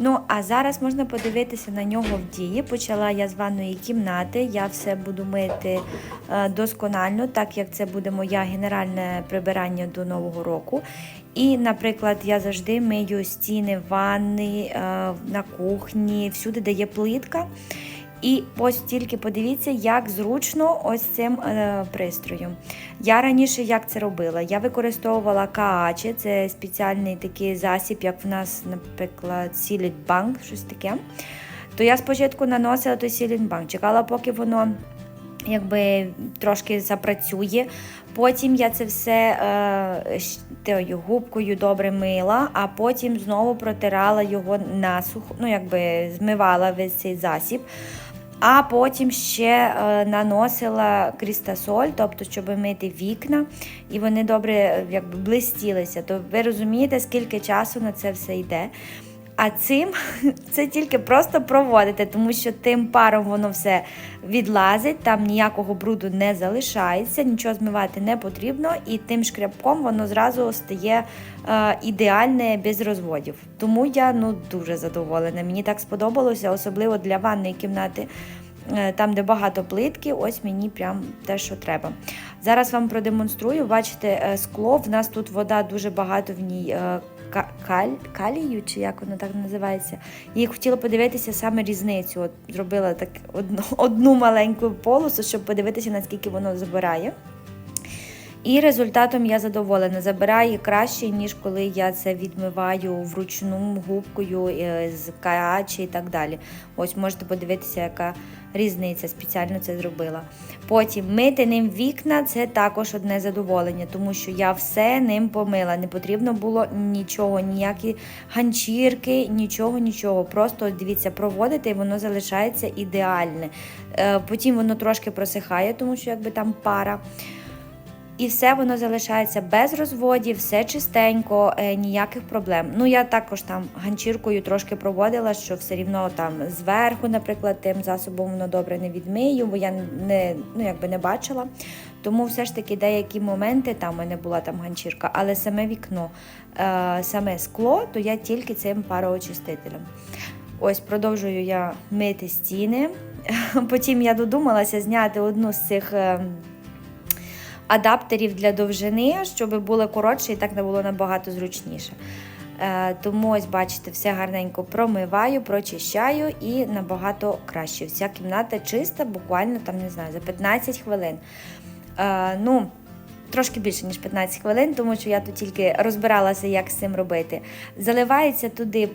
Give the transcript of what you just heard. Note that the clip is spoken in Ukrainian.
Ну, а зараз можна подивитися на нього в дії. Почала я з ванної кімнати. Я все буду мити е, досконально, так як це буде моя генеральне прибирання до Нового року. І, наприклад, я завжди мию стіни ванни, е, на кухні, всюди, де є плитка. І ось тільки подивіться, як зручно ось цим е, пристроєм. Я раніше як це робила? Я використовувала каачі, це спеціальний такий засіб, як в нас, наприклад, сілітбанк, щось таке. То я спочатку наносила той сілітбанк, чекала, поки воно якби трошки запрацює. Потім я це все е, губкою добре мила, а потім знову протирала його насухо, ну якби змивала весь цей засіб. А потім ще е, наносила крістасоль, тобто, щоб мити вікна, і вони добре е, якби блистілися. То ви розумієте, скільки часу на це все йде. А цим це тільки просто проводити, тому що тим паром воно все відлазить, там ніякого бруду не залишається, нічого змивати не потрібно, і тим шкрябком воно зразу стає е, ідеальне без розводів. Тому я ну дуже задоволена. Мені так сподобалося, особливо для ванної кімнати. е, Там, де багато плитки, ось мені прям те, що треба. Зараз вам продемонструю. Бачите, е, скло. В нас тут вода дуже багато в ній е, каль, калію, чи як воно так називається. І хотіла подивитися саме різницю. От зробила так одну, одну маленьку полосу, щоб подивитися, наскільки воно забирає. І результатом я задоволена. Забирає краще, ніж коли я це відмиваю вручну губкою е, з каачі і так далі. Ось можете подивитися, яка різниця. Спеціально це зробила. Потім мити ним вікна це також одне задоволення, тому що я все ним помила. Не потрібно було нічого, ніякі ганчірки, нічого, нічого. Просто дивіться, проводите, і воно залишається ідеальне. Е, Потім воно трошки просихає, тому що якби там пара. І все воно залишається без розводів, все чистенько, е, ніяких проблем. Ну я також там ганчіркою трошки проводила, що все рівно там зверху, наприклад, тим засобом воно добре не відмию, бо я не, ну, якби не бачила. Тому все ж таки деякі моменти там у мене була там ганчірка, але саме вікно, е, саме скло, то я тільки цим пароочистителем. Ось продовжую я мити стіни. Потім я додумалася зняти одну з цих. Адаптерів для довжини, щоб було коротше і так не було набагато зручніше. Е, тому ось, бачите, все гарненько промиваю, прочищаю і набагато краще. Вся кімната чиста, буквально там, не знаю, за 15 хвилин. Е, ну, Трошки більше, ніж 15 хвилин, тому що я тут тільки розбиралася, як з цим робити. Заливається туди